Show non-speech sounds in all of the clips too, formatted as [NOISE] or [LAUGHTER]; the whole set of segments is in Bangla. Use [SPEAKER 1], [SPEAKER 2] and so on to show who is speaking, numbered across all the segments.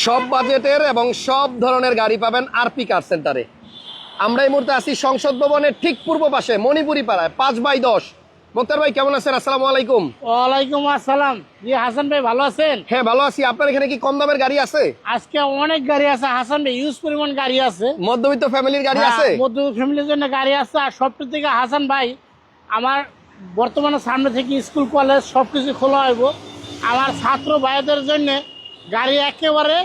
[SPEAKER 1] সব বাজেটের এবং সব ধরনের গাড়ি পাবেন আরপি কার সেন্টারে আমরা এই মুহূর্তে আছি সংসদ ভবনের ঠিক পূর্ব পাশে মণিপুরি পাড়ায় পাঁচ বাই দশ। মোক্তার ভাই কেমন আছেন? আসসালামু আলাইকুম।
[SPEAKER 2] ওয়ালাইকুম আসসালাম। জি হাসান ভাই ভালো আছেন?
[SPEAKER 1] হ্যাঁ ভালো আছি। আপনার এখানে কি কম দামের গাড়ি আছে?
[SPEAKER 2] আজকে অনেক গাড়ি আছে। হাসান ভাই ইউজ পরিমাণ গাড়ি আছে।
[SPEAKER 1] মধ্যবিত্ত ফ্যামিলির গাড়ি
[SPEAKER 2] হ্যাঁ,
[SPEAKER 1] আছে?
[SPEAKER 2] মধ্যবিত্ত ফ্যামিলির জন্য গাড়ি আছে। আর সবটা থেকে হাসান ভাই আমার বর্তমানে সামনে থেকে স্কুল কলেজ সব কিছু খোলা হইব। আমার ছাত্র ভাইদের জন্য গাড়ি একেবারে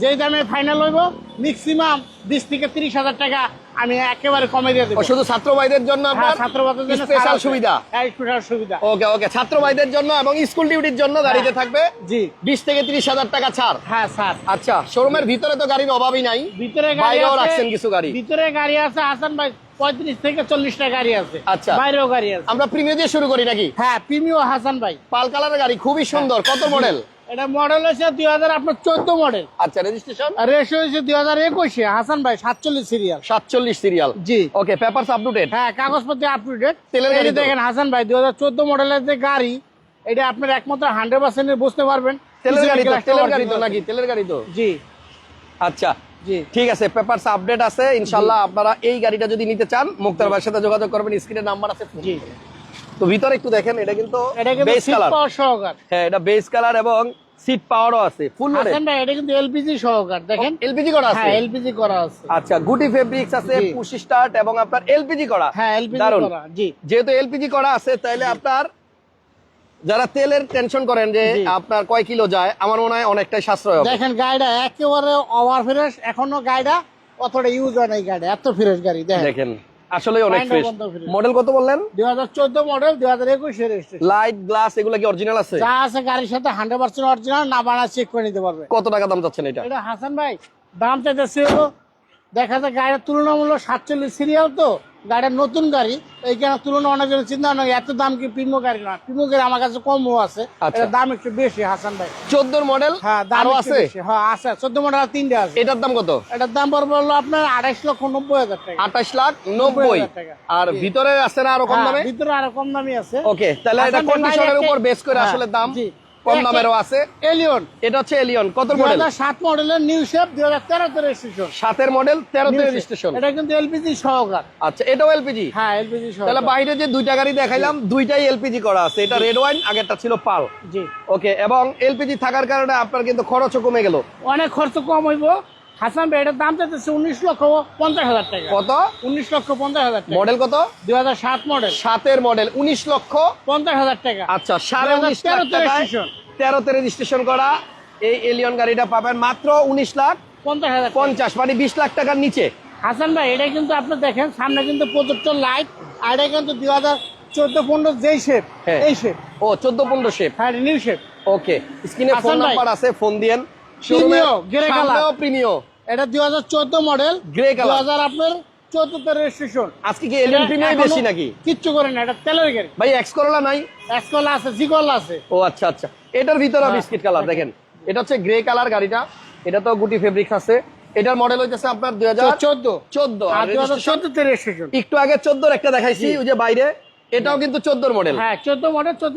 [SPEAKER 2] যেই দামে ফাইনাল হইব ম্যাক্সিমাম বিশ থেকে তিরিশ হাজার টাকা আমি একেবারে কমে দিয়ে দেবো।
[SPEAKER 1] শুধু ছাত্র ভাইদের জন্য
[SPEAKER 2] হ্যাঁ ছাত্র ভাইদের জন্য
[SPEAKER 1] স্পেশাল সুবিধা?
[SPEAKER 2] স্পেশাল সুবিধা।
[SPEAKER 1] ওকে ওকে ছাত্র ভাইদের জন্য এবং স্কুল ডিউটির জন্য গাড়িতে থাকবে
[SPEAKER 2] জি।
[SPEAKER 1] বিশ থেকে তিরিশ হাজার টাকা ছাড়।
[SPEAKER 2] হ্যাঁ স্যার
[SPEAKER 1] আচ্ছা শোরুমের ভিতরে তো গাড়ির অভাবই নাই।
[SPEAKER 2] ভিতরে গাড়ি
[SPEAKER 1] বাইরেও রাখছেন কিছু গাড়ি।
[SPEAKER 2] ভিতরে গাড়ি আছে হাসান ভাই পঁয়ত্রিশ থেকে চল্লিশটা গাড়ি আছে।
[SPEAKER 1] আচ্ছা।
[SPEAKER 2] বাইরেও গাড়ি আছে।
[SPEAKER 1] আমরা প্রিমিয় দিয়ে শুরু করি নাকি?
[SPEAKER 2] হ্যাঁ প্রিমিও হাসান ভাই।
[SPEAKER 1] পাল কালারের গাড়ি খুবই সুন্দর। কত মডেল?
[SPEAKER 2] এটা মডেল হচ্ছে দুই হাজার আপনার চোদ্দ মডেল
[SPEAKER 1] আচ্ছা রেজিস্ট্রেশন
[SPEAKER 2] রেশো হচ্ছে দুই হাজার একুশে হাসান ভাই সাতচল্লিশ সিরিয়াল
[SPEAKER 1] সাতচল্লিশ সিরিয়াল
[SPEAKER 2] জি।
[SPEAKER 1] ওকে পেপারস আপডেটেড
[SPEAKER 2] হ্যাঁ কাগজপত্র আপ টু ডেট
[SPEAKER 1] তেলের গাড়ি
[SPEAKER 2] দেখেন হাসান ভাই দুই হাজার চোদ্দ মডেলের যে গাড়ি এটা আপনার একমাত্র হান্ড্রেড পার্সেন্ট বুঝতে পারবেন।
[SPEAKER 1] তেলের গাড়ি তো তেলের গাড়ি তো নাকি? তেলের গাড়ি তো?
[SPEAKER 2] জি।
[SPEAKER 1] আচ্ছা
[SPEAKER 2] জি।
[SPEAKER 1] ঠিক আছে পেপারস আপডেট আছে। ইনশাল্লাহ আপনারা এই গাড়িটা যদি নিতে চান মুক্তার ভাইয়ের সাথে যোগাযোগ করবেন স্ক্রিনে নাম্বার আছে।
[SPEAKER 2] জি।
[SPEAKER 1] তো ভিতরে একটু দেখেন এটা কিন্তু বেস কালার
[SPEAKER 2] সহকার।
[SPEAKER 1] হ্যাঁ এটা বেস কালার এবং সিট পাওয়ারও আছে ফুল মডেল
[SPEAKER 2] এটা কিন্তু এলপিজি সহকার দেখেন।
[SPEAKER 1] এলপিজি করা আছে?
[SPEAKER 2] হ্যাঁ এলপিজি করা আছে।
[SPEAKER 1] আচ্ছা গুটি ফেব্রিক্স আছে। পুশ স্টার্ট এবং আপনার এলপিজি করা।
[SPEAKER 2] হ্যাঁ এলপিজি করা জি।
[SPEAKER 1] যেহেতু এলপিজি করা আছে তাহলে আপনার যারা তেলের টেনশন করেন যে আপনার কয় কিলো যায় আমার মনে হয় অনেকটাই সাশ্রয় হবে।
[SPEAKER 2] দেখেন গাড়িটা একেবারে ওভার ফ্রেশ এখনও গাড়িটা অতটা ইউজ হয় না এই গাড়ি এত ফ্রেশ গাড়ি দেখেন।
[SPEAKER 1] আসলে অনেক ফ্রেশ মডেল কত বললেন?
[SPEAKER 2] দুই হাজার চোদ্দ মডেল দুই হাজার একুশে রেজিস্ট্রেশন
[SPEAKER 1] লাইট গ্লাস এগুলো কি অরিজিনাল আছে?
[SPEAKER 2] যা আছে গাড়ির সাথে হান্ড্রেড পার্সেন্ট অরিজিনাল না বানা চেক করে নিতে পারবে।
[SPEAKER 1] কত টাকা দাম যাচ্ছেন এটা?
[SPEAKER 2] এটা হাসান ভাই দাম চাইতেছে দেখা যায় গাড়ির তুলনামূলক সাতচল্লিশ সিরিয়াল তো গাড়ির নতুন গাড়ি এইখানে তুলনা অনেকজন চিন্তা ভাবনা করে, এত দাম কি প্রিমো গাড়ি না? প্রিমো গাড়ি আমার কাছে কমও আছে
[SPEAKER 1] আচ্ছা।
[SPEAKER 2] দাম একটু বেশি হাসান ভাই।
[SPEAKER 1] চোদ্দোর মডেল
[SPEAKER 2] হ্যাঁ দাম
[SPEAKER 1] আছে?
[SPEAKER 2] হ্যাঁ আছে। চোদ্দ মডেল তিনটে আছে।
[SPEAKER 1] এটার দাম কত?
[SPEAKER 2] এটার দাম পড়বে হলো আপনার আড়াইশ লক্ষ নব্বই হাজার টাকা।
[SPEAKER 1] আঠাশ লাখ নব্বই আর ভিতরে আছে না আরও কম
[SPEAKER 2] হ্যাঁ,
[SPEAKER 1] দামে?
[SPEAKER 2] ভিতরে আরও কম দামি আছে।
[SPEAKER 1] ওকে তাহলে এটা কন্ডিশনের উপর বেস করে
[SPEAKER 2] হ্যাঁ,
[SPEAKER 1] আসলে দাম। কম দামেরও আছে।
[SPEAKER 2] এলিয়ন
[SPEAKER 1] এটা হচ্ছে এলিয়ন কত মডেল
[SPEAKER 2] মডেলের নিউ শেপ দুই হাজার তেরোতে রেজিস্ট্রেশন।
[SPEAKER 1] সাতের মডেল তেরোতে রেজিস্ট্রেশন।
[SPEAKER 2] এটা কিন্তু এলপিজি সহকার।
[SPEAKER 1] আচ্ছা এটাও এলপিজি
[SPEAKER 2] হ্যাঁ এলপিজি
[SPEAKER 1] তাহলে বাইরে যে দুইটা গাড়ি দেখাইলাম দুইটাই এলপিজি করা আছে। এটা রেড ওয়াইন আগেরটা ছিল পাল।
[SPEAKER 2] জি।
[SPEAKER 1] ওকে এবং এলপিজি থাকার কারণে আপনার কিন্তু খরচও কমে গেল।
[SPEAKER 2] অনেক খরচ কম হইব। হাসান ভাই এটার দাম চাইতেছে উনিশ লক্ষ পঞ্চাশ হাজার টাকা।
[SPEAKER 1] কত?
[SPEAKER 2] উনিশ লক্ষ পঞ্চাশ হাজার
[SPEAKER 1] মডেল কত?
[SPEAKER 2] দুই হাজার সাত মডেল।
[SPEAKER 1] সাতের মডেল উনিশ লক্ষ
[SPEAKER 2] পঞ্চাশ হাজার টাকা।
[SPEAKER 1] আচ্ছা সাড়ে উনিশ লাখ
[SPEAKER 2] 2013 তে
[SPEAKER 1] টাকায় তেরোতে রেজিস্ট্রেশন করা এই এলিয়ন গাড়িটা পাবেন মাত্র উনিশ লাখ
[SPEAKER 2] পঞ্চাশ হাজার
[SPEAKER 1] পঞ্চাশ মানে বিশ লাখ টাকার নিচে।
[SPEAKER 2] হাসান ভাই এটা কিন্তু আপনি দেখেন সামনে কিন্তু প্রযুক্ত লাইট আর এটা কিন্তু দুই হাজার চোদ্দ পনেরো যেই শেপ
[SPEAKER 1] হ্যাঁ।
[SPEAKER 2] এই শেপ
[SPEAKER 1] ও চোদ্দ পনেরো শেপ
[SPEAKER 2] হ্যাঁ নিউ শেপ
[SPEAKER 1] ওকে স্ক্রিনে ফোন
[SPEAKER 2] হাসান
[SPEAKER 1] নাম্বার আছে ফোন দিয়েন।
[SPEAKER 2] Premio, grey color।
[SPEAKER 1] প্রিমিও
[SPEAKER 2] এটা দুই হাজার চোদ্দ মডেল
[SPEAKER 1] Grey
[SPEAKER 2] দুই
[SPEAKER 1] color।
[SPEAKER 2] হাজার আপনার চোদ্দতে রেজিস্ট্রেশন
[SPEAKER 1] আজকে কি এলিয়ন প্রিমিয়াম বেশি নাকি?
[SPEAKER 2] কিচ্ছু করে না এটা তেলের গাড়ি
[SPEAKER 1] ভাই এক্স করলা নাই?
[SPEAKER 2] এসকল আছে আছে।
[SPEAKER 1] ও আচ্ছা আচ্ছা। এটার ভিতরে
[SPEAKER 2] হ্যাঁ,
[SPEAKER 1] বিস্কিট কালার দেখেন। এটা হচ্ছে গ্রে কালার গাড়িটা। এটা তো গুটি ফেব্রিক্স আছে। এটার মডেল হইতেছে আপনার দুই হাজার
[SPEAKER 2] চোদ্দ।
[SPEAKER 1] চোদ্দ।
[SPEAKER 2] আর রেজিস্ট্রেশন
[SPEAKER 1] একটু আগে চোদ্দোর একটা দেখাইছি ওই যে বাইরে। এটাও কিন্তু চোদ্দোর মডেল
[SPEAKER 2] হ্যাঁ চোদ্দ মডেল চোদ্দ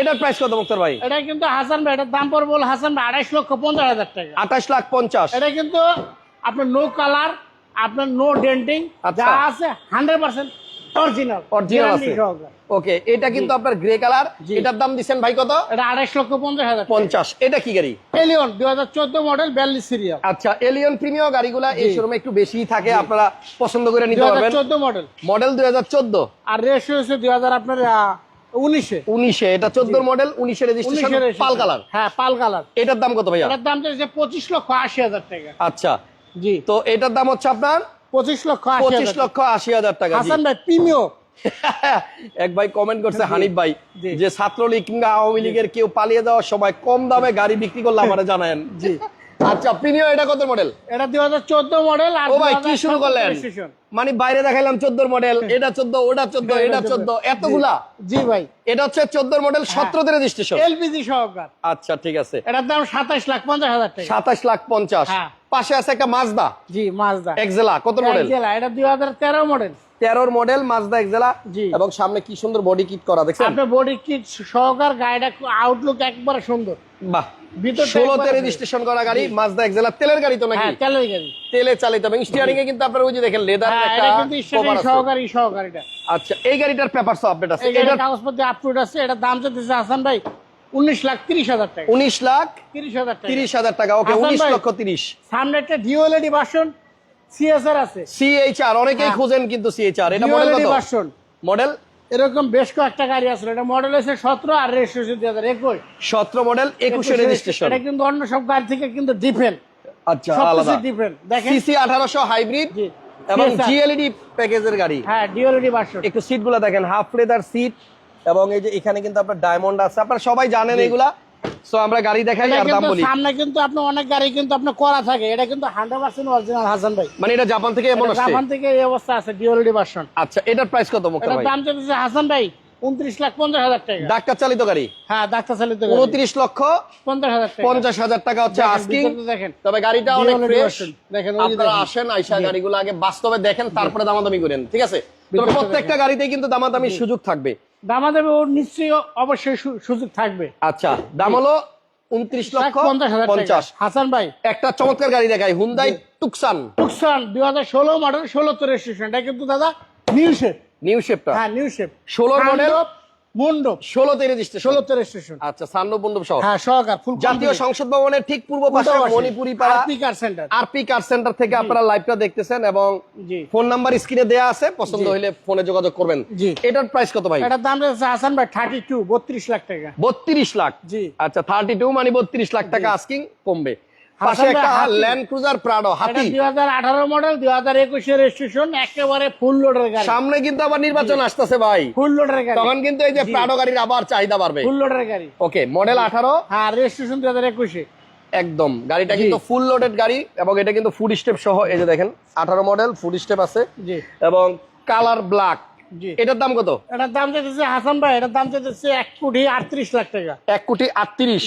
[SPEAKER 1] এটার প্রাইস কত মুক্তার ভাই?
[SPEAKER 2] এটা কিন্তু হাসান ভাই এটার দাম পড়বে বল হাসান ভাই আড়াইশ লক্ষ পঞ্চাশ হাজার টাকা।
[SPEAKER 1] আঠাশ লাখ পঞ্চাশ।
[SPEAKER 2] এটা কিন্তু আপনার নো কালার আপনার নো ডেন্টিং
[SPEAKER 1] আচ্ছা।
[SPEAKER 2] যা আছে হান্ড্রেড পার্সেন্ট অরিজিনাল
[SPEAKER 1] অরিজিনাল আছে। ওকে এটা কিন্তু আপনার গ্রে কালার এটার দাম দিচ্ছেন ভাই কত?
[SPEAKER 2] এটা আড়াইশ লক্ষ পঞ্চাশ হাজার
[SPEAKER 1] পঞ্চাশ। এটা কি গাড়ি?
[SPEAKER 2] এলিয়ন দুই হাজার চোদ্দ মডেল বিয়াল্লিশ সিরিয়াল
[SPEAKER 1] আচ্ছা এলিয়ন প্রিমিয়াম গাড়িগুলা এই। শোরুমে একটু বেশি থাকে আপনারা পছন্দ করে নিতে পারবেন।
[SPEAKER 2] চোদ্দ মডেল
[SPEAKER 1] মডেল দুই হাজার চোদ্দ।
[SPEAKER 2] আর রেশিও হচ্ছে দুই হাজার আপনার উনিশে।
[SPEAKER 1] উনিশে এটা চোদ্দোর মডেল উনিশে রেজিস্ট্রেশন পাল কালার
[SPEAKER 2] হ্যাঁ পাল কালার
[SPEAKER 1] এটার দাম কত ভাইয়া?
[SPEAKER 2] এটার দাম চাইছে পঁচিশ লক্ষ আশি হাজার টাকা।
[SPEAKER 1] আচ্ছা।
[SPEAKER 2] জি।
[SPEAKER 1] তো এটার দাম হচ্ছে আপনার
[SPEAKER 2] পঁচিশ লক্ষ
[SPEAKER 1] পঁচিশ লক্ষ আশি হাজার টাকা
[SPEAKER 2] হাসান ভাই প্রিমিয় [LAUGHS]
[SPEAKER 1] এক ভাই কমেন্ট করছে হানিফ ভাই যে ছাত্রলীগ কিংবা আওয়ামী লীগের কেউ পালিয়ে যাওয়ার সময় কম দামে গাড়ি বিক্রি করলে [LAUGHS] আমারে জানায়েন।
[SPEAKER 2] জি।
[SPEAKER 1] আচ্ছা প্রিমিয়াম এটা কত মডেল
[SPEAKER 2] এটা দুই হাজার চোদ্দ মডেল আর
[SPEAKER 1] ও ভাই কি শুরু করলেন? মানে বাইরে দেখাইলাম চোদ্দোর মডেল এটা চোদ্দ ওটা চোদ্দ এটা চোদ্দ। এতগুলা?
[SPEAKER 2] জি ভাই।
[SPEAKER 1] এটা হচ্ছে চোদ্দোর মডেল
[SPEAKER 2] হ্যাঁ।
[SPEAKER 1] সতেরোতে রেজিস্ট্রেশন
[SPEAKER 2] এলপিজি সহকার।
[SPEAKER 1] আচ্ছা ঠিক আছে।
[SPEAKER 2] এটার দাম সাতাশ লাখ পঞ্চাশ হাজার টাকা।
[SPEAKER 1] সাতাশ লাখ পঞ্চাশ।
[SPEAKER 2] হ্যাঁ।
[SPEAKER 1] পাশে আছে একটা মাজদা
[SPEAKER 2] জি মাজদা
[SPEAKER 1] এক্সেলা কত মডেল
[SPEAKER 2] জেলা এটা দুই হাজার তেরো মডেল
[SPEAKER 1] তেরোর মডেল মাজদা এক্সেলা
[SPEAKER 2] জি।
[SPEAKER 1] এবং সামনে কি সুন্দর বডি কিট করা দেখছেন?
[SPEAKER 2] আপনার বডি কিট সহকার গাড়িটা আউটলুক একবারে সুন্দর।
[SPEAKER 1] বাহ ষোলোতে রেজিস্ট্রেশন করা গাড়ি মাজদা এক্সেলা তেলের গাড়ি তো নাকি?
[SPEAKER 2] হ্যাঁ তেলের গাড়ি।
[SPEAKER 1] তেলে চালিত এবং স্টিয়ারিং এ কিন্তু আপনারা ওই যে দেখেন লেদার
[SPEAKER 2] হ্যাঁ। সহকারী সহকারীটা।
[SPEAKER 1] আচ্ছা এই গাড়িটার পেপারস আপডেট আছে।
[SPEAKER 2] এই কাগজপত্র আপটুড আছে এটা দাম চাইতেছে হাসান ভাই উনিশ লাখ তিরিশ হাজার টাকা।
[SPEAKER 1] উনিশ লাখ
[SPEAKER 2] তিরিশ হাজার টাকা।
[SPEAKER 1] তিরিশ হাজার টাকা। ওকে
[SPEAKER 2] হাসান
[SPEAKER 1] উনিশ
[SPEAKER 2] ভাই।
[SPEAKER 1] লক্ষ তিরিশ।
[SPEAKER 2] সামনে একটা ডিওএলইডি ভার্সন সিএসআর আছে।
[SPEAKER 1] সিএইচআর অনেকেই
[SPEAKER 2] হ্যাঁ।
[SPEAKER 1] খুঁজেন কিন্তু সিএইচআর এটা মডেল কত? মডেল
[SPEAKER 2] এরকম বেশ কয়েকটা গাড়ি আছে। এটা মডেল আছে সতেরো আর রেজিস্ট্রেশন দুই হাজার একুশ।
[SPEAKER 1] সতেরো মডেল একুশে রেজিস্ট্রেশন
[SPEAKER 2] এটা কিন্তু অন্য সব গাড়ি থেকে কিন্তু ডিফারেন্ট
[SPEAKER 1] আচ্ছা আলাদা।
[SPEAKER 2] ডিফেন্ট দেখেন।
[SPEAKER 1] সিসি আঠারোশো হাইব্রিড
[SPEAKER 2] জি।
[SPEAKER 1] এবং জিএলইডি প্যাকেজের গাড়ি।
[SPEAKER 2] হ্যাঁ ডিএলইডি ভার্সন
[SPEAKER 1] একটু সিটগুলা দেখেন হাফ লেদার সিট এবং এই যে এখানে কিন্তু আপনার ডায়মন্ড আছে। আপনারা সবাই জানেন এগুলা। সো আমরা গাড়ি দেখাই আর দাম বলি।
[SPEAKER 2] সামনে কিন্তু আপনার অনেক গাড়ি কিন্তু আপনার করা থাকে। এটা কিন্তু হান্ড্রেড পার্সেন্ট অরিজিনাল হাসান ভাই।
[SPEAKER 1] মানে এটা জাপান থেকে এমন আসছে?
[SPEAKER 2] জাপান থেকে এই অবস্থা আছে ভার্সন
[SPEAKER 1] আচ্ছা এটার প্রাইস কত মুক্তা ভাই?
[SPEAKER 2] দাম হাসান ভাই উনত্রিশ লাখ পঞ্চাশ হাজার টাকা।
[SPEAKER 1] ডাক্তার চালিত গাড়ি?
[SPEAKER 2] হ্যাঁ ডাক্তার চালিত
[SPEAKER 1] উনত্রিশ লক্ষ
[SPEAKER 2] পঞ্চাশ হাজার টাকা।
[SPEAKER 1] পঞ্চাশ হাজার টাকা হচ্ছে আস্কিং
[SPEAKER 2] দেখেন
[SPEAKER 1] তবে গাড়িটা অনেক ফ্রেশ
[SPEAKER 2] দেখেন,
[SPEAKER 1] আপনারা আসেন আইসা গাড়িগুলো আগে বাস্তবে দেখেন তারপরে দামাদামি করেন ঠিক আছে? তবে প্রত্যেকটা গাড়িতেই কিন্তু দামাদামির সুযোগ থাকবে।
[SPEAKER 2] দামা দেবে ওর নিশ্চয়ই অবশ্যই সুযোগ থাকবে।
[SPEAKER 1] আচ্ছা দাম হলো উনত্রিশ লক্ষ
[SPEAKER 2] পঞ্চাশ হাজার
[SPEAKER 1] পঞ্চাশ।
[SPEAKER 2] হাসান ভাই।
[SPEAKER 1] একটা চমৎকার গাড়ি দেখাই হুন্দাই টুকসান
[SPEAKER 2] টুকসান দুই হাজার ষোলো মডেল ষোলো তো রেজিস্ট্রেশন এটা কিন্তু দাদা নিউ শেপ
[SPEAKER 1] নিউ শেপটা
[SPEAKER 2] হ্যাঁ নিউ শেপ
[SPEAKER 1] 16 model?
[SPEAKER 2] মন্ডপ
[SPEAKER 1] ষোলোতে রেজিস্ট্রেশন
[SPEAKER 2] ষোলো রেজিস্ট্রেশন
[SPEAKER 1] আচ্ছা সান্নব মণ্ডপ সহ।
[SPEAKER 2] হ্যাঁ সহকার
[SPEAKER 1] জাতীয় সংসদ ভবনের ঠিক পূর্ব পাশে মণিপুরি পাড়া
[SPEAKER 2] car centre
[SPEAKER 1] RP car centre থেকে আপনারা লাইভটা দেখতেছেন এবং ফোন নাম্বার স্ক্রিনে দেয়া আছে পছন্দ হলে ফোনে যোগাযোগ করবেন।
[SPEAKER 2] জি।
[SPEAKER 1] এটার প্রাইস কত ভাই?
[SPEAKER 2] এটার দাম রয়েছে হাসান ভাই লাখ টাকা।
[SPEAKER 1] বত্রিশ লাখ।
[SPEAKER 2] জি।
[SPEAKER 1] আচ্ছা থার্টি টু মানে বত্রিশ লাখ টাকা আস্কিং কমবে। পাশে একটা ল্যান্ড ক্রুজার প্রাডো হাতি।
[SPEAKER 2] দুই হাজার আঠারো মডেল রেজিস্ট্রেশন একেবারে ফুল লোডের গাড়ি।
[SPEAKER 1] সামনে কিন্তু আবার নির্বাচন আসতেছে ভাই।
[SPEAKER 2] ফুল লোডের গাড়ি।
[SPEAKER 1] তখন কিন্তু এই যে প্রাডো গাড়ির আবার চাহিদা বাড়বে।
[SPEAKER 2] ফুল লোডের গাড়ি।
[SPEAKER 1] ওকে মডেল আঠারো।
[SPEAKER 2] হ্যাঁ রেজিস্ট্রেশন
[SPEAKER 1] একদম। গাড়িটা কিন্তু ফুল লোডেড গাড়ি এবং এটা কিন্তু ফুড স্টেপ সহ এই যে দেখেন আঠারো মডেল ফুড স্টেপ আছে। এবং কালার ব্ল্যাক এটার দাম কত?
[SPEAKER 2] এটার দাম চাইতেছে হাসান ভাই এটার দাম চাইতেছে এক কোটি আটত্রিশ লাখ টাকা।
[SPEAKER 1] এক কোটি আটত্রিশ।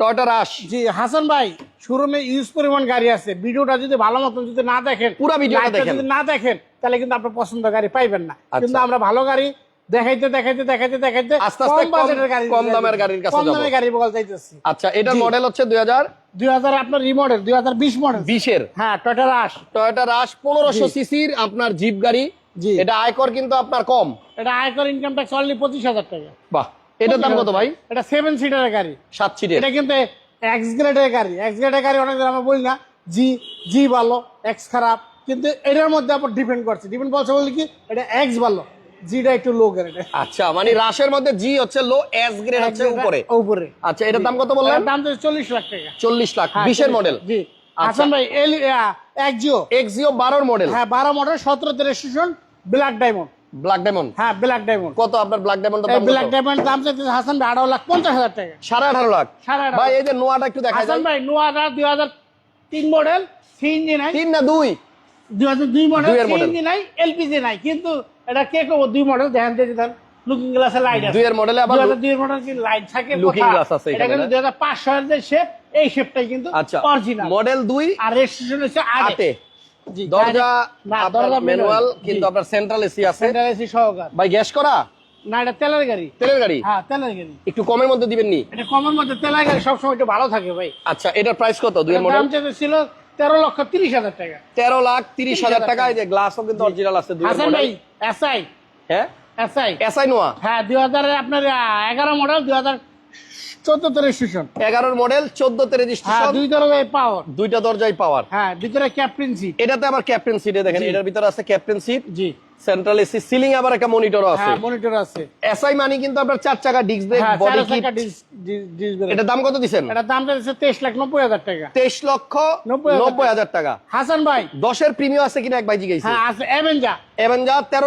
[SPEAKER 1] টয়টা রাশ
[SPEAKER 2] জি হাসান ভাই শোরুমে ইউজ পরিমাণ গাড়ি আছে। ভিডিওটা যদি ভালো মতন যদি না দেখেন
[SPEAKER 1] পুরা ভিডিওটা দেখেন।
[SPEAKER 2] যদি না দেখেন তাহলে কিন্তু আপনার পছন্দ গাড়ি পাইবেন না।
[SPEAKER 1] আচ্ছা।
[SPEAKER 2] কিন্তু আমরা ভালো গাড়ি দেখাইতে দেখাইতে দেখাইতে দেখাইতে
[SPEAKER 1] আস্তে আস্তে কম-
[SPEAKER 2] বাজেটের গাড়ি
[SPEAKER 1] কম দামের গাড়ির কাছে
[SPEAKER 2] কম দামের গাড়ি বল যাইতেছি।
[SPEAKER 1] আচ্ছা এটার মডেল হচ্ছে দুই হাজার?
[SPEAKER 2] দুই হাজার আপনার রিমডেল দুই হাজার বিশ মডেল
[SPEAKER 1] বিশের?
[SPEAKER 2] হ্যাঁ টয়টা রাশ
[SPEAKER 1] টয়োটা রাশ পনেরোশো সিসির আপনার জিপ গাড়ি।
[SPEAKER 2] জি।
[SPEAKER 1] এটা আয়কর কিন্তু আপনার কম।
[SPEAKER 2] এটা আয়কর ইনকাম ট্যাক্স অনলি পঁচিশ হাজার টাকা।
[SPEAKER 1] বাহ। এটার দাম কত ভাই?
[SPEAKER 2] এটা সেভেন সিটারের গাড়ি।
[SPEAKER 1] সাত সিটের
[SPEAKER 2] এটা কিন্তু এক্স গ্রেডের গাড়ি। এক্স গ্রেডের গাড়ি অনেক আমরা বলি না। জি জি ভালো এক্স খারাপ। কিন্তু এটার মধ্যে আপনার ডিপেন্ড করছে। ডিপেন্ড করছে বলে কি? এটা এক্স ভালো। জিটা একটু লো গ্রেড
[SPEAKER 1] আচ্ছা মানে রাশের মধ্যে জি হচ্ছে লো এস গ্রেড হচ্ছে উপরে।
[SPEAKER 2] উপরে।
[SPEAKER 1] আচ্ছা এটার দাম কত বললেন?
[SPEAKER 2] দাম তো চল্লিশ লাখ টাকা।
[SPEAKER 1] চল্লিশ লাখ
[SPEAKER 2] হ্যাঁ,
[SPEAKER 1] বিশের মডেল
[SPEAKER 2] জি।
[SPEAKER 1] আচ্ছা।
[SPEAKER 2] ভাই এল একজিও
[SPEAKER 1] এক্সিও বারোর মডেল
[SPEAKER 2] হ্যাঁ বারো model সতেরোতে registration black diamond
[SPEAKER 1] black diamond
[SPEAKER 2] হ্যাঁ ব্ল্যাক ডায়মন্ড
[SPEAKER 1] কত আপনার ব্ল্যাক ডায়মন্ড
[SPEAKER 2] ব্ল্যাক ডায়মন্ড দাম চাইছে হাসান ভাই আঠারো লাখ পঞ্চাশ হাজার টাকা।
[SPEAKER 1] সাড়ে আঠারো লাখ। ভাই এই যে নোয়াটা একটু দেখা
[SPEAKER 2] হাসান ভাই নোয়াদা দুই হাজার তিন মডেল সি ইঞ্জিন নাই।
[SPEAKER 1] তিন না দুই?
[SPEAKER 2] দুই হাজার দুই মডেল।
[SPEAKER 1] model।
[SPEAKER 2] সিএনজি নাই এলপিজি নাই। কিন্তু এটা কে কব দুই মডেল দেখেন দেখি দেন। লুকিং গ্লাসে লাইট আছে।
[SPEAKER 1] দুইয়ের মডেলে আবার
[SPEAKER 2] দুই হাজার দুই মডেল কি লাইট থাকে? কোথায়?
[SPEAKER 1] glass আছে
[SPEAKER 2] এটা কিন্তু
[SPEAKER 1] না?
[SPEAKER 2] দুই হাজার যে শেপ এই শেপটাই কিন্তু
[SPEAKER 1] আচ্ছা।
[SPEAKER 2] অরিজিনাল
[SPEAKER 1] মডেল দুই
[SPEAKER 2] আর রেজিস্ট্রেশন হচ্ছে আটে।
[SPEAKER 1] আটে।
[SPEAKER 2] জি,
[SPEAKER 1] দরজা আপনার ম্যানুয়াল কিন্তু আপনার সেন্ট্রাল এসি আছে।
[SPEAKER 2] এসি সহকার।
[SPEAKER 1] ভাই গ্যাস করা?
[SPEAKER 2] না এটা তেলের গাড়ি।
[SPEAKER 1] তেলের গাড়ি?
[SPEAKER 2] হ্যাঁ তেলের গাড়ি।
[SPEAKER 1] একটু কমের মধ্যে দিবেন নি
[SPEAKER 2] এটা কমের মধ্যে তেলের গাড়ি সবসময় একটু ভালো থাকে ভাই।
[SPEAKER 1] আচ্ছা এটার প্রাইস কত
[SPEAKER 2] এটার
[SPEAKER 1] মডেল
[SPEAKER 2] দাম ছিল তেরো লক্ষ তিরিশ হাজার টাকা।
[SPEAKER 1] তেরো লাখ তিরিশ হাজার টাকা এই যে গ্লাসও কিন্তু অরিজিনাল আছে দুইয়ের
[SPEAKER 2] হাসান ভাই এসআই
[SPEAKER 1] হ্যাঁ?
[SPEAKER 2] SI
[SPEAKER 1] SI Noah?
[SPEAKER 2] হ্যাঁ দুই হাজার আপনার এগারো মডেল দুই হাজার চোদ্দতে রেজিস্ট্রেশন
[SPEAKER 1] এগারোর মডেল চোদ্দতে
[SPEAKER 2] হ্যাঁ
[SPEAKER 1] রেজিস্ট্রেশন
[SPEAKER 2] দুই ধরনের পাওয়ার
[SPEAKER 1] দুইটা দরজাই পাওয়ার
[SPEAKER 2] হ্যাঁ ভিতরে ক্যাপ্টেন সিট
[SPEAKER 1] এটাতে আবার ক্যাপ্টেন সিটে দেখেন এটার ভিতরে আছে ক্যাপ্টেন সিট
[SPEAKER 2] জি।
[SPEAKER 1] সেন্ট্রাল এসি সিলিং আবার একটা মনিটরও আছে।
[SPEAKER 2] হ্যাঁ মনিটর আছে।
[SPEAKER 1] এসআই মানি কিন্তু আপনার চার চাকা ডিস্ক ব্রেক বডি কিট
[SPEAKER 2] চাকা ডিস- ডিস- ডিস ব্রেক।
[SPEAKER 1] এটার দাম কত দিছেন
[SPEAKER 2] এটার দাম চাইছে তেইশ লাখ নব্বই হাজার টাকা।
[SPEAKER 1] তেইশ লক্ষ নব্বই হাজার টাকা।
[SPEAKER 2] হাসান ভাই।
[SPEAKER 1] দশের প্রিমিয়াম আছে কিনা এক ভাই জিজ্ঞাসা
[SPEAKER 2] হ্যাঁ আছে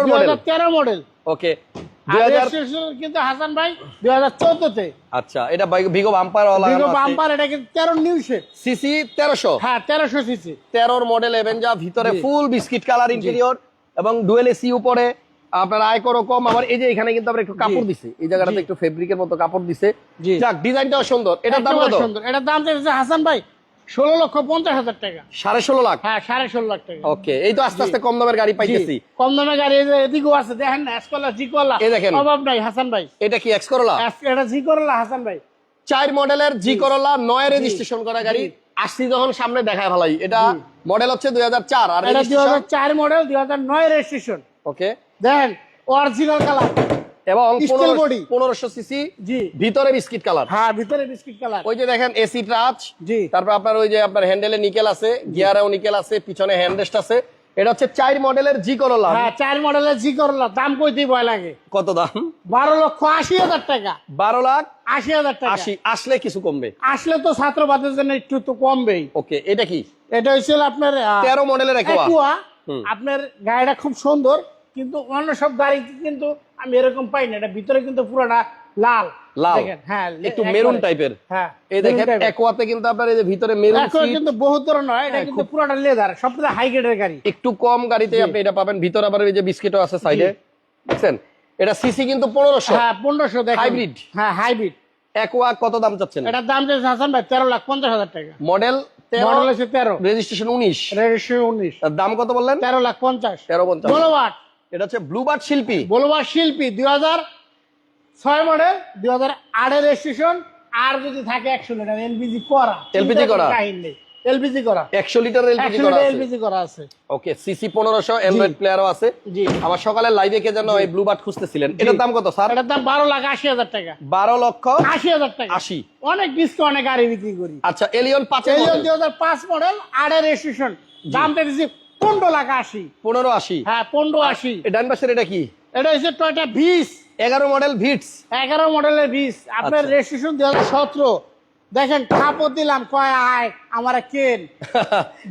[SPEAKER 1] মডেল
[SPEAKER 2] হাজার তেরো মডেল
[SPEAKER 1] ওকে
[SPEAKER 2] আর
[SPEAKER 1] দুই হাজার
[SPEAKER 2] registration কিন্তু হাসান ভাই দুই হাজার চোদ্দতে।
[SPEAKER 1] আচ্ছা এটা ভিগো বাম্পার
[SPEAKER 2] ভিগো বাম্পার এটা কিন্তু তেরো নিউ শেপ
[SPEAKER 1] সিসি তেরোশো।
[SPEAKER 2] হ্যাঁ তেরোশো সিসি
[SPEAKER 1] তেরোর মডেল এভেঞ্জা ভিতরে ফুল বিস্কিট কালার ইন্টেরিয়র এবং ডুয়েল এসি উপরে আপনার আয়করও কম। আবার এই যে এখানে কিন্তু আমরা একটু কাপড় দিছে। এই জায়গাটাতে। একটু ফেব্রিকের মতো কাপড় দিছে। যাক ডিজাইনটাও সুন্দর। এটার দাম কত?
[SPEAKER 2] সুন্দর। এটার দাম হাসান ভাই ষোলো লক্ষ পঞ্চাশ হাজার টাকা।
[SPEAKER 1] সাড়ে ষোলো লাখ?
[SPEAKER 2] হ্যাঁ সাড়ে ষোলো লাখ টাকা।
[SPEAKER 1] ওকে এই তো আস্তে আস্তে কম দামের গাড়ি পাইতেছি।
[SPEAKER 2] কম দামে গাড়ি এদিকেও আছে দেখেন না এসকলা জি করলা
[SPEAKER 1] এই দেখেন।
[SPEAKER 2] অভাব নাই হাসান ভাই।
[SPEAKER 1] এটা কি এক্স করলা
[SPEAKER 2] এটা জি করলা হাসান ভাই।
[SPEAKER 1] চার মডেলের জি। করলা নয় রেজিস্ট্রেশন করা গাড়ি। আসছি যখন সামনে দেখায় ভালাই। এটা মডেল হচ্ছে দুই হাজার চার আর
[SPEAKER 2] দুই হাজার চার মডেল দুই হাজার নয় রেজিস্ট্রেশন
[SPEAKER 1] ওকে।
[SPEAKER 2] দেখেন অরিজিনাল কালার
[SPEAKER 1] এবং পনেরোশো সিসি ভিতরে বিস্কিট কালার
[SPEAKER 2] হ্যাঁ ভিতরে বিস্কিট কালার
[SPEAKER 1] ওই যে দেখেন এসি টাচ তারপর আপনার ওই যে আপনার হ্যান্ডেলে নিকেল আছে গিয়ারেও নিকেল আছে পিছনে হ্যান্ডরেস্ট আছে। এটা হচ্ছে চার মডেলের জি করলা
[SPEAKER 2] হ্যাঁ চার মডেলের জি করলা দাম কইতেই ভয় লাগে
[SPEAKER 1] কত দাম?
[SPEAKER 2] বারো লক্ষ আশি হাজার টাকা।
[SPEAKER 1] বারো লাখ
[SPEAKER 2] আশি হাজার টাকা।
[SPEAKER 1] আশি আসলে কিছু কমবে।
[SPEAKER 2] আসলে তো ছাত্রবাদের জন্য একটু তো কমবেই।
[SPEAKER 1] ওকে এটা কি?
[SPEAKER 2] এটা হচ্ছিল আপনার
[SPEAKER 1] তেরো মডেলের।
[SPEAKER 2] আপনার গাড়িটা খুব সুন্দর। কিন্তু অন্য সব গাড়ি কিন্তু আমি এরকম পাই না এটা ভিতরে কিন্তু পুরোটা লাল।
[SPEAKER 1] লাল?
[SPEAKER 2] হ্যাঁ
[SPEAKER 1] একটু মেরুন টাইপের?
[SPEAKER 2] হ্যাঁ
[SPEAKER 1] এই দেখেন। একোয়াতে কিন্তু আপনার এই যে ভিতরে মেরুন
[SPEAKER 2] কিন্তু বহুত ধরনের হয় এটা
[SPEAKER 1] হ্যাঁ,
[SPEAKER 2] কিন্তু পুরোটা লেদার সবটা হাই গ্রেডের গাড়ি।
[SPEAKER 1] একটু কম গাড়িতে আপনি এটা পাবেন ভিতরে আবার এই যে বিস্কিটও আছে সাইডে দেখছেন? এটা সিসি কিন্তু পনেরোশো।
[SPEAKER 2] হ্যাঁ পনেরোশো দেখেন।
[SPEAKER 1] Hybrid।
[SPEAKER 2] হ্যাঁ হাইব্রিড
[SPEAKER 1] একোয়া কত দাম চাচ্ছেন?
[SPEAKER 2] এটার দাম হাসান ভাই তেরো লাখ পঞ্চাশ হাজার টাকা।
[SPEAKER 1] মডেল
[SPEAKER 2] মডেল হচ্ছে তেরো।
[SPEAKER 1] রেজিস্ট্রেশন উনিশ।
[SPEAKER 2] রেজিস্ট্রেশন উনিশ।
[SPEAKER 1] তার দাম কত বললেন?
[SPEAKER 2] তেরো লাখ পঞ্চাশ।
[SPEAKER 1] তেরো পঞ্চাশ।
[SPEAKER 2] বলবাট
[SPEAKER 1] এটা হচ্ছে ব্লুবার্ড শিল্পী।
[SPEAKER 2] বলবার শিল্পী দুই হাজার ছয় মডেল দুই হাজার আটের রেজিস্ট্রেশন আর যদি থাকে একশো লিটার এলপিজি করা? এলপিজি করা?
[SPEAKER 1] একশো লিটার এলপিজি করা আছে।
[SPEAKER 2] এলপিজি করা আছে।
[SPEAKER 1] ওকে সিসি পনেরোশো অ্যান্ড্রয়েড প্লেয়ারও আছে।
[SPEAKER 2] জি।
[SPEAKER 1] আবার সকালে লাইভে কে যেন এই ব্লুবার্ড খুঁজতেছিলেন? এটার দাম কত স্যার?
[SPEAKER 2] এটার দাম বারো লাখ আশি হাজার টাকা।
[SPEAKER 1] বারো লক্ষ
[SPEAKER 2] আশি হাজার টাকা।
[SPEAKER 1] আশি।
[SPEAKER 2] অনেক ডিসকাউন্টে গাড়ি বিক্রি করি।
[SPEAKER 1] আচ্ছা এলিয়ন
[SPEAKER 2] রেজিস্ট্রেশন দিচ্ছি পনেরো লাখ আশি।
[SPEAKER 1] পনেরো আশি।
[SPEAKER 2] হ্যাঁ পনেরো আশি।
[SPEAKER 1] ডান পাশের এটা কি?
[SPEAKER 2] এটা হচ্ছে টয়টা বিশ
[SPEAKER 1] এগারো মডেল ভিটস
[SPEAKER 2] এগারো মডেলের বিশ আপনার
[SPEAKER 1] আচ্ছা।
[SPEAKER 2] রেজিস্ট্রেশন দুই হাজার সতেরো। দেখেন খাপত দিলাম কয় আয় আমার কেন?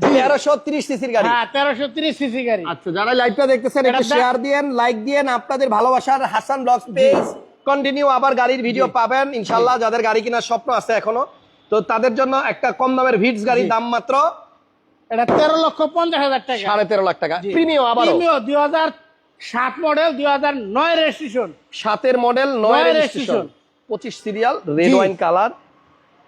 [SPEAKER 1] তেরোশো তিরিশ সিসির গাড়ি।
[SPEAKER 2] হ্যাঁ তেরোশো তিরিশ সিসি গাড়ি।
[SPEAKER 1] আচ্ছা যারা লাইভটা দেখতেছেন একটু শেয়ার দিয়েন লাইক দিয়েন আপনাদের ভালোবাসার হাসান ব্লগস পেজ কন্টিনিউ আবার গাড়ির ভিডিও পাবেন। ইনশাল্লাহ যাদের গাড়ি কেনার স্বপ্ন আছে এখনও। তো তাদের জন্য একটা কম দামের ভিটস গাড়ির দাম মাত্র
[SPEAKER 2] এটা তেরো লক্ষ পঞ্চাশ হাজার টাকা।
[SPEAKER 1] সাড়ে তেরো লাখ টাকা। প্রিমিয়াম আবারও।
[SPEAKER 2] দুই হাজার সাত মডেল দুই হাজার নয় রেজিস্ট্রেশন
[SPEAKER 1] সাতের মডেল নয় রেজিস্ট্রেশন পঁচিশ সিরিয়াল রেড ওয়াইন কালার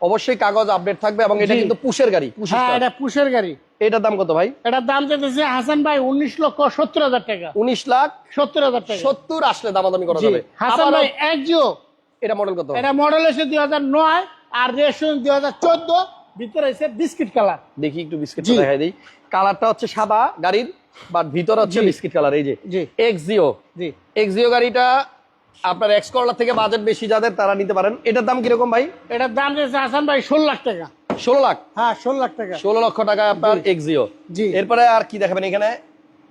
[SPEAKER 1] অবশ্যই কাগজ আপডেট থাকবে এবং এটা কিন্তু পুশের গাড়ি
[SPEAKER 2] হ্যাঁ এটা পুষের গাড়ি।
[SPEAKER 1] এটার দাম কত ভাই?
[SPEAKER 2] এটার দাম চাইতেছে হাসান ভাই উনিশ লক্ষ সত্তর হাজার টাকা।
[SPEAKER 1] উনিশ লাখ
[SPEAKER 2] সত্তর হাজার টাকা।
[SPEAKER 1] সত্তর আসলে দামাদামি করা যাবে।
[SPEAKER 2] হাসান ভাই একজিও
[SPEAKER 1] এটা মডেল কত?
[SPEAKER 2] এটা মডেল এসে দুই হাজার নয় আর রেজিস্ট্রেশন দুই হাজার চোদ্দ। ভিতরে এসে বিস্কিট কালার।
[SPEAKER 1] দেখি একটু বিস্কিট দেখাই দিই। কালারটা হচ্ছে সাদা গাড়ির বাট ভিতরে হচ্ছে বিস্কিট কালার এই যে এক্সিও
[SPEAKER 2] জি।
[SPEAKER 1] এক্সিও গাড়িটা আপনার এক্স করলা থেকে বাজেট বেশি যাদের তারা নিতে পারেন। এটার দাম কীরকম ভাই?
[SPEAKER 2] এটার দাম দিয়েছে হাসান ভাই ষোলো লাখ টাকা।
[SPEAKER 1] ষোলো লাখ?
[SPEAKER 2] হ্যাঁ ষোলো লাখ টাকা।
[SPEAKER 1] ষোলো লক্ষ টাকা আপনার এক্সিও
[SPEAKER 2] জি।
[SPEAKER 1] এরপরে আর কি দেখাবেন এখানে?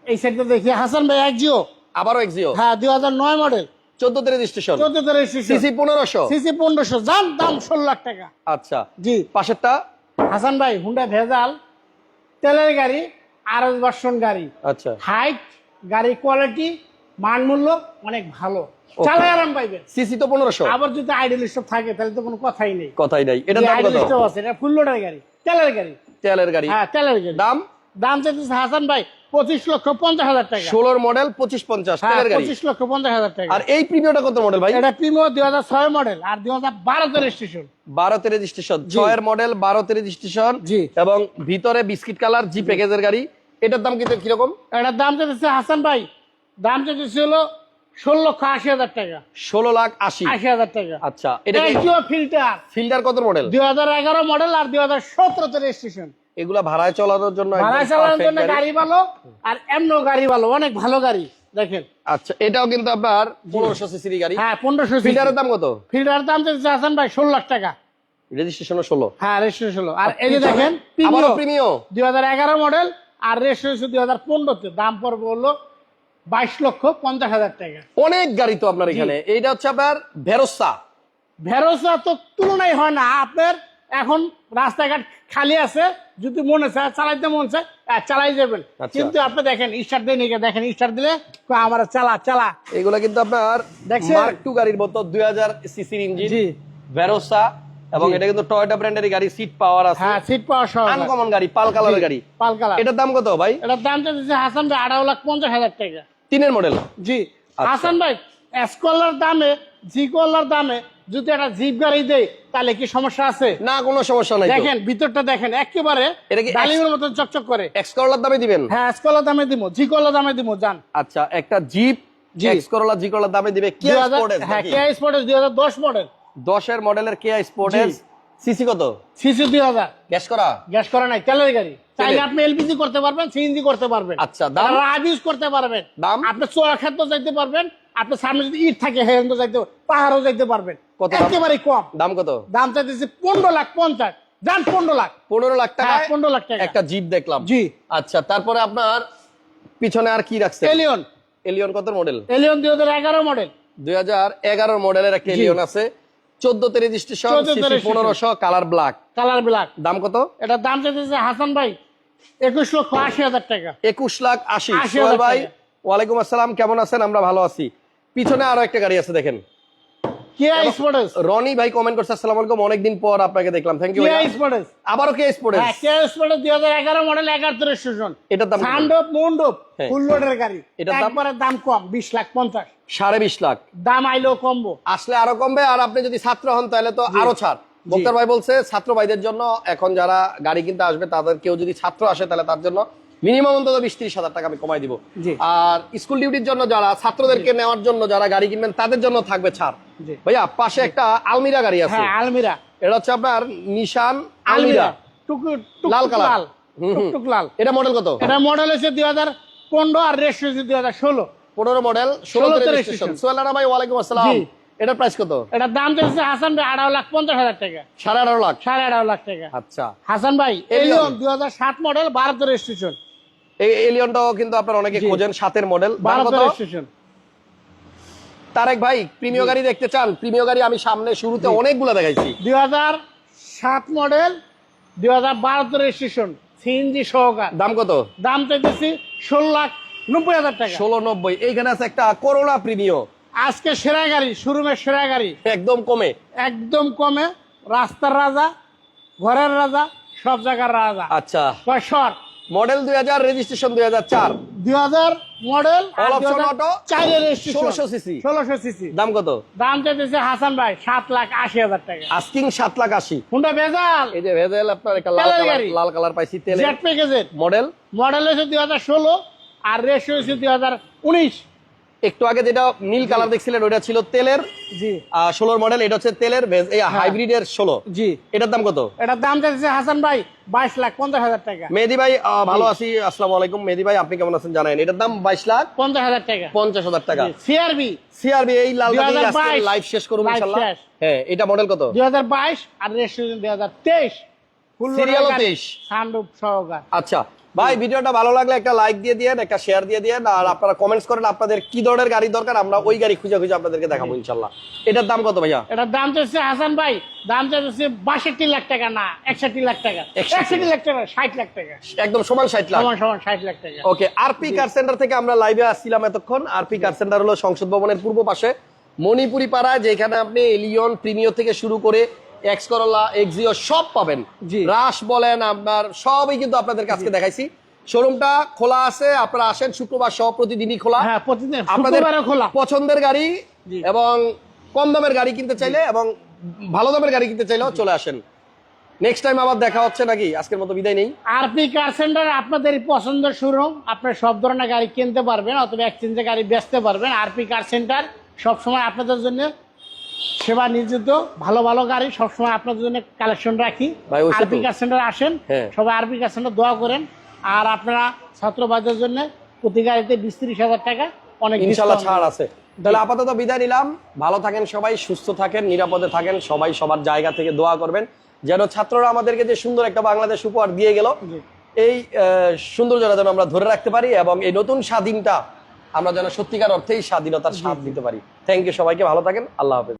[SPEAKER 2] এই সাইডটা দেখি। হাসান ভাই একজিও
[SPEAKER 1] আবারও এক্সিও
[SPEAKER 2] হ্যাঁ দুই হাজার নয় মডেল
[SPEAKER 1] চোদ্দতে রেজিস্ট্রেশন
[SPEAKER 2] চোদ্দ রেজিস্ট্রেশন
[SPEAKER 1] সিসি পনেরোশো?
[SPEAKER 2] সিসি পনেরোশো। দাম দাম ষোলো লাখ টাকা।
[SPEAKER 1] আচ্ছা।
[SPEAKER 2] জি।
[SPEAKER 1] পাশেরটা?
[SPEAKER 2] হাসান ভাই হুন্ডা ভেজাল তেলের গাড়ি আর বাসন গাড়ি।
[SPEAKER 1] আচ্ছা।
[SPEAKER 2] হাইট গাড়ি কোয়ালিটি মান মূল্য অনেক ভালো। চালায় আরাম পাইবেন।
[SPEAKER 1] সিসি তো পনেরোশো।
[SPEAKER 2] আবার যদি আইডল স্টপ থাকে তাহলে তো কোনো কথাই নেই।
[SPEAKER 1] কথাই নাই। এটা
[SPEAKER 2] আইডল স্টপ আছে এটা ফুল লোডের গাড়ি তেলের গাড়ি।
[SPEAKER 1] তেলের গাড়ি।
[SPEAKER 2] হ্যাঁ তেলের গাড়ি।
[SPEAKER 1] দাম?
[SPEAKER 2] দাম চাইতেছে হাসান ভাই পঁচিশ লক্ষ পঞ্চাশ হাজার টাকা।
[SPEAKER 1] ষোলোর মডেল পঁচিশ পঞ্চাশ
[SPEAKER 2] হ্যাঁ পঁচিশ লক্ষ পঞ্চাশ হাজার টাকা।
[SPEAKER 1] আর এই প্রিমিয়ামটা কত মডেল ভাই?
[SPEAKER 2] এটা প্রিমো দুই হাজার ছয় মডেল আর দুই হাজার বারোতে রেজিস্ট্রেশন
[SPEAKER 1] বারোতে রেজিস্ট্রেশন
[SPEAKER 2] জি।
[SPEAKER 1] ছয়ের মডেল বারোতে রেজিস্ট্রেশন
[SPEAKER 2] জি।
[SPEAKER 1] এবং ভিতরে বিস্কিট কালার জি। প্যাকেজের গাড়ি। এটার দাম কিন্তু কীরকম?
[SPEAKER 2] এটার দাম চাইতেছে হাসান ভাই দাম চাইতেছে হলো ষোলো লক্ষ আশি হাজার টাকা।
[SPEAKER 1] ষোলো লাখ আশি।
[SPEAKER 2] আশি হাজার টাকা।
[SPEAKER 1] আচ্ছা এটা
[SPEAKER 2] ফিল্টার
[SPEAKER 1] ফিল্টার কত মডেল
[SPEAKER 2] দুই হাজার এগারো মডেল আর দুই হাজার সতেরোতে রেজিস্ট্রেশন
[SPEAKER 1] এগুলা ভাড়ায় চালানোর জন্য একদম
[SPEAKER 2] চালানোর জন্য
[SPEAKER 1] গাড়ি।
[SPEAKER 2] ভালো আর এমনো গাড়ি ভালো অনেক ভালো গাড়ি দেখেন।
[SPEAKER 1] আচ্ছা এটাও কিন্তু আপনার পনেরোশো সিসির গাড়ি।
[SPEAKER 2] হ্যাঁ পনেরোশো
[SPEAKER 1] ফিল্টারের দাম কত?
[SPEAKER 2] ফিল্টার দাম হাসান ভাই ষোলো লাখ টাকা।
[SPEAKER 1] রেজিস্ট্রেশন ষোলো।
[SPEAKER 2] হ্যাঁ রেজিস্ট্রেশন হলো আর এই যে দেখেন
[SPEAKER 1] আবারও
[SPEAKER 2] দুই হাজার এগারো মডেল আর রেজিস্ট্রেশন দুই হাজার পনেরোতে। দাম পড়বে হলো বাইশ লক্ষ পঞ্চাশ হাজার টাকা।
[SPEAKER 1] অনেক গাড়ি তো আপনার এখানে। এইটা হচ্ছে আপনার ভেরোসা
[SPEAKER 2] ভেরোসা তো তুলনাই হয় না। আপনার এখন রাস্তাঘাট খালি আছে যদি মনে চায় চালাইতে মন চায় চালাই যাবেন।
[SPEAKER 1] আচ্ছা।
[SPEAKER 2] কিন্তু আপনি দেখেন স্টার দিয়ে নিয়ে দেখেন স্টার দিলে আমার চালা চালা।
[SPEAKER 1] এগুলা কিন্তু আপনার
[SPEAKER 2] দেখছেন?
[SPEAKER 1] মার্ক টু গাড়ির মতো দুই হাজার সিসির ইঞ্জিন ভেরোসা এবং এটা কিন্তু টয়োটা ব্র্যান্ডের গাড়ি সিট পাওয়ার আছে।
[SPEAKER 2] হ্যাঁ সিট পাওয়ার সহ
[SPEAKER 1] আনকমন গাড়ি পাল কালারের গাড়ি।
[SPEAKER 2] Pearl colour.
[SPEAKER 1] এটার দাম কত ভাই?
[SPEAKER 2] এটার দাম চাইছে হাসান ভাই আড়াই লাখ পঞ্চাশ হাজার টাকা।
[SPEAKER 1] তিনের মডেল
[SPEAKER 2] জি।
[SPEAKER 1] আচ্ছা।
[SPEAKER 2] হাসান ভাই এসকলার দামে জি কলার দামে যদি একটা জিপ গাড়ি দেয় তাহলে কি সমস্যা আছে?
[SPEAKER 1] না কোনো সমস্যা নাই
[SPEAKER 2] দেখেন ভিতরটা দেখেন একেবারে
[SPEAKER 1] এটা কি
[SPEAKER 2] ডালিমের মতন চকচক করে।
[SPEAKER 1] এক্স করলার দামে দিবেন?
[SPEAKER 2] হ্যাঁ স্কলা দামে দিব জি কলা দামে দিব জান
[SPEAKER 1] আচ্ছা একটা জিপ
[SPEAKER 2] জি।
[SPEAKER 1] এক্স করলা জি করলার দামে দিবে কি
[SPEAKER 2] 2000
[SPEAKER 1] স্পোর্টেস
[SPEAKER 2] হ্যাঁ কেয়া স্পোর্টেস দুই হাজার দশ মডেল
[SPEAKER 1] 10 এর মডেলের কে স্পোর্টেস। সিসি কত?
[SPEAKER 2] সিসি দুই হাজার।
[SPEAKER 1] গ্যাস করা?
[SPEAKER 2] গ্যাস করা নাই তেলের গাড়ি। চাইলে আপনি এলপিজি করতে পারবেন সিএনজি করতে পারবেন।
[SPEAKER 1] আচ্ছা, দাম?
[SPEAKER 2] রাব ইউজ করতে পারবেন।
[SPEAKER 1] দাম?
[SPEAKER 2] আপনি চোরা ক্ষেত্র যাইতে পারবেন আপনার সামনে যদি ইট থাকে হেন তো যাইতে পাহাড়ও যাইতে পারবেন।
[SPEAKER 1] কত
[SPEAKER 2] একেবারে কম।
[SPEAKER 1] দাম কত?
[SPEAKER 2] দাম চাইতেছে পনেরো লাখ পঞ্চাশ। পনেরো লাখ।
[SPEAKER 1] পনেরো লাখ টাকা?
[SPEAKER 2] হ্যাঁ, 15 লাখ টাকা।
[SPEAKER 1] একটা জিপ দেখলাম।
[SPEAKER 2] জি।
[SPEAKER 1] আচ্ছা তারপরে আপনার পিছনে আর কি রাখছেন?
[SPEAKER 2] এলিয়ন।
[SPEAKER 1] এলিয়ন কত মডেল
[SPEAKER 2] এলিয়ন দুই হাজার এগারো মডেল
[SPEAKER 1] দুই হাজার এগারো মডেলের একটা এলিয়ন আছে। চোদ্দতে রেজিস্ট্রেশন
[SPEAKER 2] 14 তে registration।
[SPEAKER 1] পনেরোশো কালার ব্ল্যাক
[SPEAKER 2] কালার ব্ল্যাক
[SPEAKER 1] দাম কত?
[SPEAKER 2] এটার দাম চাইতেছে হাসান ভাই একুশ লক্ষ আশি হাজার টাকা।
[SPEAKER 1] একুশ লাখ আশি। ভাই ওয়ালাইকুম আসসালাম কেমন আছেন? আমরা ভালো আছি। পিছনে আরও একটা গাড়ি আছে দেখেন।
[SPEAKER 2] কিয়া স্পোর্টেস
[SPEAKER 1] রনি ভাই কমেন্ট করছে আসসালামু আলাইকুম অনেকদিন পর আপনাকে দেখলাম। Thank you
[SPEAKER 2] Kia Sportage
[SPEAKER 1] Sportage
[SPEAKER 2] হ্যাঁ কিয়া স্পোর্টেস দুই হাজার এগারো মডেল এগারো রেজিস্ট্রেশন
[SPEAKER 1] এটার দাম?
[SPEAKER 2] সানডোপ মুন্ডোপ। ফুল লোডের গাড়ি।
[SPEAKER 1] দাম?
[SPEAKER 2] একবারে দাম কম বিশ লাখ পঞ্চাশ।
[SPEAKER 1] সাড়ে বিশ লাখ।
[SPEAKER 2] দাম আইলেও কমবো।
[SPEAKER 1] আসলে আরও কমবে আর আপনি যদি ছাত্র হন তাহলে তো আরও ছাড়। বক্তার ভাই বলছে ছাত্র ভাইদের জন্য এখন যারা গাড়ি কিনতে আসবে তাদের কেউ যদি ছাত্র আসে তাহলে তার জন্য মিনিমাম অন্তত বিশ ত্রিশ হাজার টাকা আমি কমাই দিব। আর স্কুল ডিউটির জন্য যারা ছাত্রদেরকে নেওয়ার জন্য যারা গাড়ি কিনবেন তাদের জন্য থাকবে ছাড়। ভাইয়া পাশে একটা আলমিরা গাড়ি আছে।
[SPEAKER 2] হ্যাঁ আলমিরা।
[SPEAKER 1] এটা হচ্ছে আপনার নিশান
[SPEAKER 2] আলমিরা।
[SPEAKER 1] লাল কালার।
[SPEAKER 2] লাল।
[SPEAKER 1] এটা মডেল কত?
[SPEAKER 2] এটা মডেল হচ্ছে দুই হাজার পনেরো আর রেস্ট হচ্ছে দুই হাজার ষোলো।
[SPEAKER 1] পনেরো মডেল ষোলো
[SPEAKER 2] 16 তে
[SPEAKER 1] রেজিস্ট্রেশন
[SPEAKER 2] registration।
[SPEAKER 1] সোহেল রানা ভাই ওয়ালাইকুম আসসালাম। এটার প্রাইস কত?
[SPEAKER 2] এটার দাম হাসান ভাই লাখ পঞ্চাশ হাজার টাকা।
[SPEAKER 1] সাড়ে আঠারো লাখ।
[SPEAKER 2] সাড়ে লাখ টাকা।
[SPEAKER 1] আচ্ছা।
[SPEAKER 2] হাসান ভাই। এলিয়ন দুই হাজার সাত মডেল বারোতে রেজিস্ট্রেশন
[SPEAKER 1] এই এলিয়নটাও কিন্তু আপনার অনেকে খোঁজেন সাতের মডেল তারেক ভাই প্রিমিয় গাড়ি দেখতে চান? প্রিমিয় গাড়ি আমি সামনে শুরুতে অনেকগুলো দেখাইছি।
[SPEAKER 2] দুই হাজার সাত মডেল দুই হাজার বারোতে রেজিস্ট্রেশন সিএনজি সহকার।
[SPEAKER 1] দাম কত?
[SPEAKER 2] দাম চাইতেছি ষোলো লাখ নব্বই হাজার টাকা।
[SPEAKER 1] ষোলো নব্বই। এইখানে আছে একটা করোনা প্রিমিয়
[SPEAKER 2] আজকে সেরা গাড়ি শোরুমের সেরা গাড়ি।
[SPEAKER 1] একদম কমে।
[SPEAKER 2] একদম কমে। রাস্তার রাজা ঘরের রাজা সব জায়গার রাজা।
[SPEAKER 1] আচ্ছা।
[SPEAKER 2] শর্ট
[SPEAKER 1] মডেল দুই হাজার রেজিস্ট্রেশন দুই হাজার চার।
[SPEAKER 2] দুই হাজার মডেল
[SPEAKER 1] ষোলোশো সিসি auto,
[SPEAKER 2] চারের রেজিস্ট্রেশন।
[SPEAKER 1] 1600 cc
[SPEAKER 2] ষোলোশো সিসি।
[SPEAKER 1] দাম কত?
[SPEAKER 2] দাম চাইতেছে হাসান ভাই সাত লাখ আশি হাজার টাকা।
[SPEAKER 1] আস্কিং সাত লাখ আশি।
[SPEAKER 2] হুন্ডা ভেজাল।
[SPEAKER 1] এই যে ভেজাল আপনার একটা লাল কালার লাল কালার পাইছি তেল মডেল?
[SPEAKER 2] মডেল হয়েছে দুই হাজার ষোলো আর রেস হয়েছে দুই হাজার উনিশ।
[SPEAKER 1] একটু আগে যেটা নীল কালার দেখছিলেন ওটা ছিল তেলের
[SPEAKER 2] জি।
[SPEAKER 1] ষোলোর মডেল এটা হচ্ছে তেলের এই হাইব্রিডের ষোলো।
[SPEAKER 2] জি।
[SPEAKER 1] এটার দাম কত?
[SPEAKER 2] এটার দাম চাইছে হাসান ভাই বাইশ লাখ পঞ্চাশ হাজার টাকা।
[SPEAKER 1] মেহেদি ভাই ভালো আছি আসসালামু আলাইকুম। মেহেদি ভাই আপনি কেমন আছেন জানেন? এটার দাম বাইশ লাখ
[SPEAKER 2] পঞ্চাশ হাজার টাকা।
[SPEAKER 1] পঞ্চাশ হাজার টাকা।
[SPEAKER 2] সিআরবি
[SPEAKER 1] সিআরবি এই লাল
[SPEAKER 2] 2022
[SPEAKER 1] লাইভ শেষ করুন হ্যাঁ এটা মডেল কত?
[SPEAKER 2] দুই হাজার বাইশ আর রেশিও দুই হাজার তেইশ।
[SPEAKER 1] Serial ও 23
[SPEAKER 2] সানরূপ সহকার।
[SPEAKER 1] আচ্ছা ভাই ভিডিওটা ভালো লাগলে একটা লাইক দিয়ে দিয়েন একটা শেয়ার দিয়ে দিয়েন আর আপনারা কমেন্টস করেন আপনাদের কি ধরনের গাড়ি দরকার আমরা ওই গাড়ি খুঁজে খুঁজে আপনাদেরকে দেখাবো ইনশাল্লাহ। এটার দাম কত ভাইয়া?
[SPEAKER 2] এটার দাম চাইছে হাসান ভাই দাম চাইছে বাষট্টি লাখ টাকা না একষট্টি লাখ টাকা।
[SPEAKER 1] 61
[SPEAKER 2] একষট্টি লাখ টাকা ষাট লাখ টাকা।
[SPEAKER 1] একদম সমান ষাট লাখ।
[SPEAKER 2] সমান সমান ষাট লাখ টাকা।
[SPEAKER 1] ওকে আরপি কার সেন্টার থেকে আমরা লাইভে আসছিলাম এতক্ষণ। আরপি কার সেন্টার হলো সংসদ ভবনের পূর্ব পাশে মণিপুরি পাড়া যেখানে আপনি এলিয়ন প্রিমিয় থেকে শুরু করে এক্স করলা এক্সিও সব পাবেন। রাশ বলেন আপনার সবই কিন্তু আপনাদের কাছে দেখাইছি। শোরুমটা খোলা আছে আপনারা আসেন শুক্রবার সহ প্রতিদিনই খোলা।
[SPEAKER 2] হ্যাঁ প্রতিদিন
[SPEAKER 1] আপনাদের
[SPEAKER 2] খোলা।
[SPEAKER 1] পছন্দের গাড়ি এবং কম দামের গাড়ি কিনতে চাইলে এবং ভালো দামের গাড়ি কিনতে চাইলেও চলে আসেন। নেক্সট টাইম আবার দেখা হচ্ছে নাকি? আজকের মতো বিদায় নেই।
[SPEAKER 2] আরপি কার সেন্টার আপনাদের পছন্দের শোরুম আপনার সব ধরনের গাড়ি কিনতে পারবেন অথবা এক্সচেঞ্জে গাড়ি বেচতে পারবেন। আরপি কার সেন্টার সবসময় আপনাদের জন্য সেবা নিয়োজিত ভালো ভালো গাড়ি সবসময় আপনাদের জন্য কালেকশন রাখি।
[SPEAKER 1] তো।
[SPEAKER 2] কার সেন্টার আসেন
[SPEAKER 1] হ্যাঁ।
[SPEAKER 2] সবাই আরপি কার সেন্টার দোয়া করেন। আর আপনারা ছাত্রবাদের জন্য প্রতি গাড়িতে বিশ ত্রিশ হাজার টাকা অনেক
[SPEAKER 1] ইনশাল্লাহ ছাড় আছে। তাহলে আপাতত বিদায় নিলাম। ভালো থাকেন সবাই সুস্থ থাকেন নিরাপদে থাকেন সবাই সবার জায়গা থেকে দোয়া করবেন। যেন ছাত্ররা আমাদেরকে যে সুন্দর একটা বাংলাদেশ উপহার দিয়ে গেল এই সৌন্দর্যটা যেন আমরা ধরে রাখতে পারি এবং এই নতুন স্বাধীনটা আমরা যেন সত্যিকার অর্থেই স্বাধীনতার স্বাদ দিতে পারি। থ্যাংক ইউ সবাইকে ভালো থাকেন আল্লাহ হাফেজ।